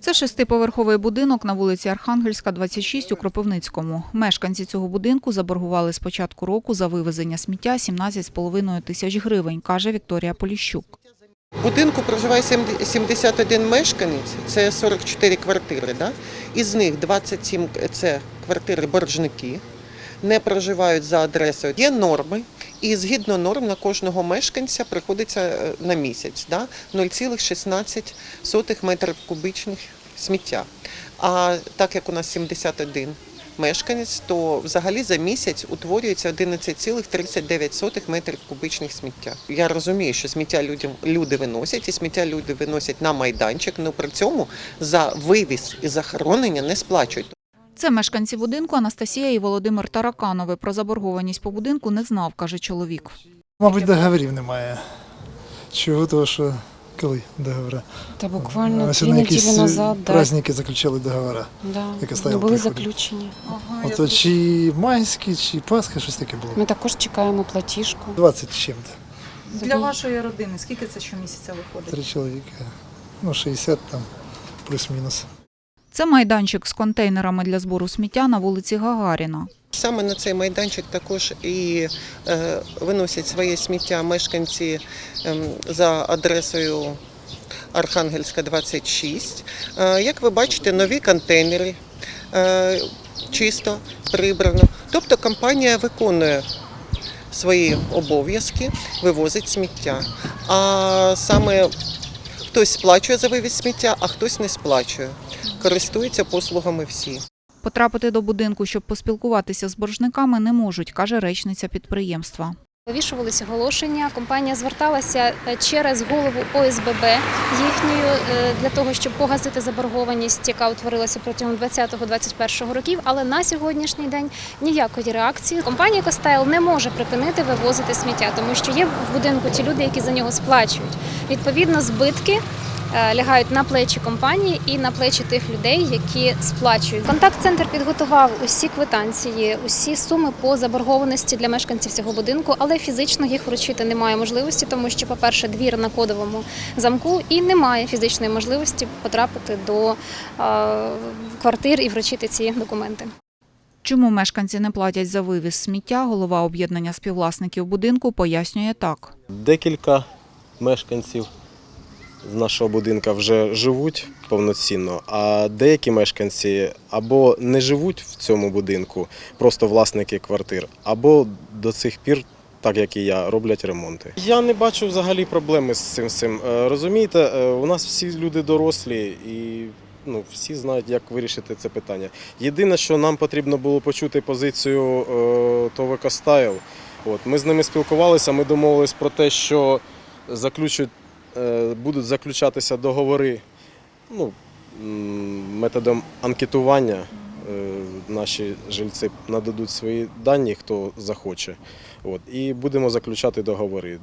Це шестиповерховий будинок на вулиці Архангельська, 26 у Кропивницькому. Мешканці цього будинку заборгували з початку року за вивезення сміття 17,5 тисяч гривень, каже Вікторія Поліщук. В будинку проживає 70 71 мешканець, це 44 квартири. Да? Із них 27 – це квартири боржники, не проживають за адресою. Є норми, і згідно норм на кожного мешканця приходиться е, на місяць да? 0,16 метрів кубічних сміття. А так як у нас 71 мешканець, то взагалі за місяць утворюється 11,39 метрів кубічних сміття. Я розумію, що сміття людям люди виносять, і сміття люди виносять на майданчик, але при цьому за вивіз і захоронення не сплачують. Це мешканці будинку Анастасія і Володимир Тараканови. Про заборгованість по будинку не знав, каже чоловік. Мабуть, договорів немає. Чого? Того, що коли договори? Та буквально на неділі якісь назад, да, праздники заключали договори. да, яке були заключені. Ото чи майські, чи Пасха, щось таке було. Ми також чекаємо платіжку. 20 чим-то. Для вашої родини скільки це щомісяця виходить? Три чоловіка. Ну, 60 там, плюс-мінус. Це майданчик з контейнерами для збору сміття на вулиці Гагаріна. Саме на цей майданчик також і е, виносять своє сміття мешканці ем, за адресою Архангельська 26. Е, як ви бачите, нові контейнери е, чисто прибрано. Тобто компанія виконує свої обов'язки, вивозить сміття. А саме хтось сплачує за вивіз сміття, а хтось не сплачує. Користуються послугами всі. Потрапити до будинку, щоб поспілкуватися з боржниками, не можуть, каже речниця підприємства. Вивішувалися оголошення. Компанія зверталася е, через голову ОСББ їхньою е, для того, щоб погасити заборгованість, яка утворилася протягом 2020-2021 років. Але на сьогоднішній день ніякої реакції. Компанія Костайл не може припинити вивозити сміття, тому що є в будинку ті люди, які за нього сплачують. Відповідно, збитки. Е, Лягають на плечі компанії і на плечі тих людей, які сплачують. Контакт-центр підготував усі квитанції, усі суми по заборгованості для мешканців цього будинку, але фізично їх вручити немає можливості, тому що, по-перше, двір на кодовому замку і немає фізичної можливості потрапити до е, квартир і вручити ці документи. Чому мешканці не платять за вивіз сміття, голова об'єднання співвласників будинку пояснює так. Декілька мешканців з нашого будинку вже живуть повноцінно, а деякі мешканці або не живуть в цьому будинку, просто власники квартир, або до цих пір. Так як і я, роблять ремонти. Я не бачу взагалі проблеми з цим. цим. Е, Розумієте, е, у нас всі люди дорослі і ну, всі знають, як вирішити це питання. Єдине, що нам потрібно було почути позицію е, ТОВ «Костайл». От, ми з ними спілкувалися, ми домовились про те, що заключать, е, будуть заключатися договори ну, методом анкетування. Е, Наші жильці нададуть свої дані, хто захоче. От, і будемо заключати договори.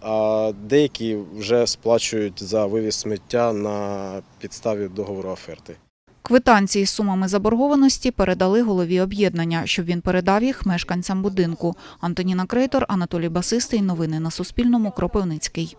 А деякі вже сплачують за вивіз сміття на підставі договору оферти. Квитанції з сумами заборгованості передали голові об'єднання, щоб він передав їх мешканцям будинку. Антоніна Крейтор, Анатолій Басистий. Новини на Суспільному. Кропивницький.